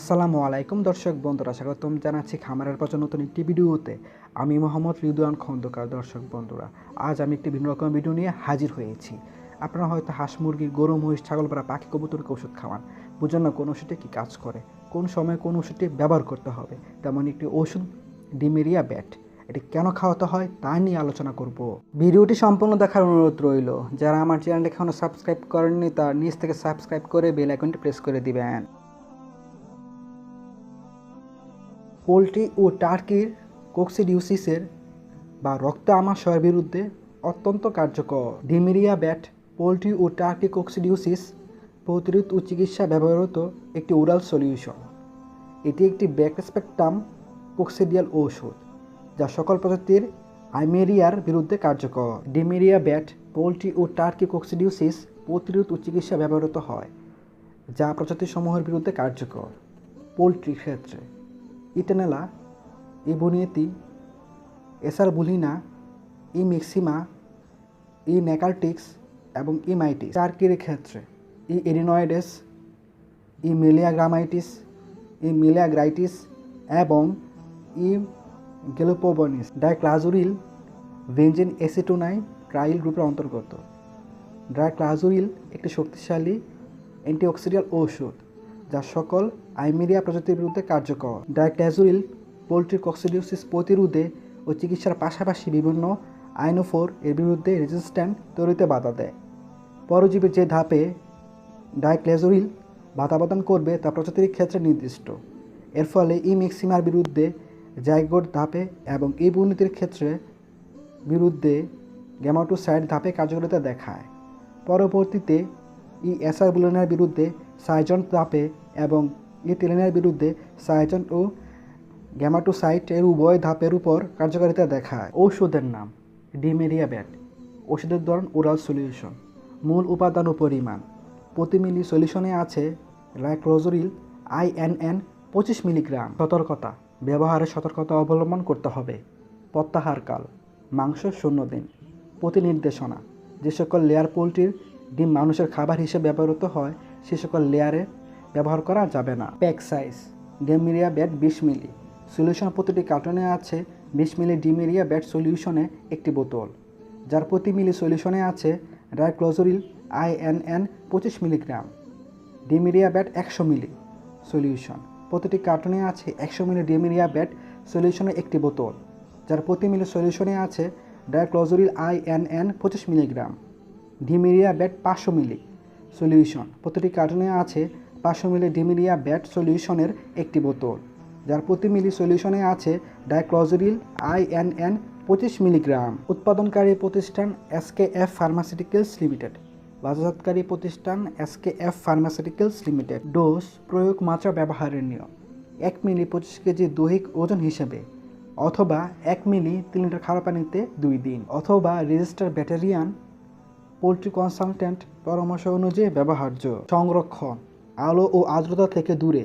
আসসালামু আলাইকুম দর্শক বন্ধুরা, স্বাগতম জানাচ্ছি খামারের পর নতুন একটি ভিডিওতে। আমি মোহাম্মদ রিদুয়ান খন্দকার, দর্শক বন্ধুরা। আজ আমি একটি ভিন্ন রকম ভিডিও নিয়ে হাজির হয়েছি। আপনারা হয়তো হাঁস, মুরগি, গরু, মহিষ, ছাগল বা পাখি, কবুতরকে ওষুধ খাওয়ান। বুঝেন না কোন ওষুধে কী কাজ করে, কোন সময় কোন ওষুধটি ব্যবহার করতে হবে। তেমন একটি ওষুধ, ডিমেরিয়া ব্যাট, এটি কেন খাওয়াতে হয় তা নিয়ে আলোচনা করব। ভিডিওটি সম্পূর্ণ দেখার অনুরোধ রইল, যারা আমার চ্যানেলটি এখনও সাবস্ক্রাইব করেননি, তার নিচ থেকে সাবস্ক্রাইব করে বেল আইকনটি প্রেস করে দিবেন। পোলট্রি ও টার্কির কোক্সিডিউসিসের বা রক্ত আমাশয়ের বিরুদ্ধে অত্যন্ত কার্যকর। ডিমেরিয়া ব্যাট পোলট্রি ও টার্কি কোক্সিডিউসিস প্রতিরোধ ও চিকিৎসা ব্যবহৃত একটি ওরাল সলিউশন। এটি একটি ব্যাকস্পেকটাম কোক্সিডিয়াল ঔষধ যা সকল প্রজাতির আইমেরিয়ার বিরুদ্ধে কার্যকর। ডিমেরিয়া ব্যাট পোলট্রি ও টার্কি কোক্সিডিউসিস প্রতিরোধ ও চিকিৎসা ব্যবহৃত হয় যা প্রজাতিসমূহের বিরুদ্ধে কার্যকর। পোলট্রি ক্ষেত্রে ইটেনেলা, ইবোনিয়েতি, এসারবুলিনা ই মিক্সিমা ই নেকালটিক্স এবং ই মাইটিস টার্কির ক্ষেত্রে ই এরিনয়েডেস, ই মিলিয়াগ্রামাইটিস, ই মিলিয়াগ্রাইটিস এবং ই গেলোপোবনিস। ডাইক্লাজুরিল ভেঞ্জিন এসিটোনাই ট্রাইল গ্রুপের অন্তর্গত। ড্রাইক্লাজুরিল একটি শক্তিশালী অ্যান্টিঅক্সিডেন্ট ঔষধ। যা সকল আইমেরিয়া প্রজাতির বিরুদ্ধে কার্যকর। ডাইক্লাজুরিল পোলট্রি কক্সিডিওসিস প্রতিরোধে ও চিকিৎসার পাশাপাশি বিভিন্ন আইনোফোর এর বিরুদ্ধে রেজিস্ট্যান্ট তৈরিতে বাধা দেয়। পরজীবীর যে ধাপে ডাইক্লেজুরিল বাধা প্রদান করবে তা প্রজাতির ক্ষেত্রে নির্দিষ্ট। এর ফলে ই মিক্সিমার বিরুদ্ধে জাইগোট ধাপে এবং ই দুর্নীতির ক্ষেত্রে বিরুদ্ধে গ্যামাটোসাইড ধাপে কার্যকারিতা দেখায়। পরবর্তীতে ই অ্যাসারবুলনের বিরুদ্ধে সাইজন ধাপে এবং ই টেলেনের বিরুদ্ধে সাইজন ও গ্যামাটোসাইট এর উভয় ধাপের উপর কার্যকারিতা দেখায়। ঔষধের নাম, ডিমেরিয়া ব্যাট ওষুধের ধরন ওরাল সলিউশন, মূল উপাদান ও পরিমাণ। প্রতি মিলি সলিউশনে আছে রাইক্লোজরিল আইএনএন পঁচিশ মিলিগ্রাম। সতর্কতা, ব্যবহারে সতর্কতা অবলম্বন করতে হবে। প্রত্যাহারকাল, মাংস শূন্য দিন। প্রতি নির্দেশনা যে সকল লেয়ার পোলট্রির ডিম মানুষের খাবার হিসেবে ব্যবহৃত হয়, সে সকল লেয়ারে ব্যবহার করা যাবে না। প্যাক সাইজ, ডেমিরিয়া ব্যাট বিশ মিলি। সলিউশন প্রতিটি কার্টনে আছে, বিশ মিলি ডিমেরিয়া ব্যাট সলিউশনে একটি বোতল। যার প্রতি মিলি সলিউশনে আছে ডাইক্লোজরিল আইএনএন পঁচিশ মিলিগ্রাম। ডিমেরিয়া ব্যাট একশো মিলি সলিউশন। প্রতিটি কার্টনে আছে একশো মিলি ডিমেরিয়া ব্যাট সলিউশনে একটি বোতল। যার প্রতি মিলি সলিউশনে আছে ডাইক্লোজরিল আইএনএন পঁচিশ মিলিগ্রাম। ডিমেরিয়া ব্যাট পাঁচশো মিলি সলিউশন। প্রতিটি কার্টনে আছে পাঁচশো মিলি ডিমেরিয়া ব্যাট সলিউশনের একটি বোতল, যার প্রতি মিলি সলিউশনে আছে ডাইক্লোজরিল আইএনএন পঁচিশ মিলিগ্রাম। উৎপাদনকারী প্রতিষ্ঠান এসকে এফ ফার্মাসিউটিক্যালস লিমিটেড। বাজারজাতকারী প্রতিষ্ঠান SK F pharmaceuticals limited. Dose প্রয়োগ মাত্রা ব্যবহারের নিয়ম, এক মিলি পঁচিশ কেজি দৈহিক ওজন হিসেবে, অথবা এক মিলি তিন লিটার খাবার পানিতে দুই দিন, অথবা রেজিস্টার ব্যাটারিয়ান পোলট্রি কনসালটেন্ট পরামর্শ অনুযায়ী ব্যবহার্য। সংরক্ষণ। আলো ও আর্দ্রতা থেকে দূরে।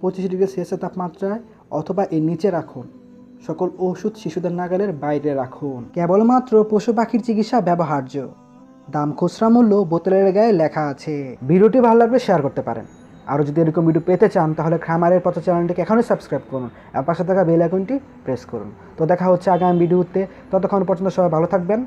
পঁচিশ ডিগ্রি সেলসিয়াস তাপমাত্রায় অথবা এর নিচে রাখুন। সকল ওষুধ শিশুদের নাগালের বাইরে রাখুন। কেবলমাত্র পশু পাখির চিকিৎসা ব্যবহার্য। দাম খুচরা মূল্য বোতলের গায়ে লেখা আছে। ভিডিওটি ভালো লাগলে শেয়ার করতে পারেন। আরও যদি এরকম ভিডিও পেতে চান, তাহলে খামারের পথ চ্যানেলটিকে এখনই সাবস্ক্রাইব করুন আর পাশে থাকা বেল আইকনটি প্রেস করুন। তো দেখা হচ্ছে আগামী ভিডিওতে ততক্ষণ পর্যন্ত সবাই ভালো থাকবেন।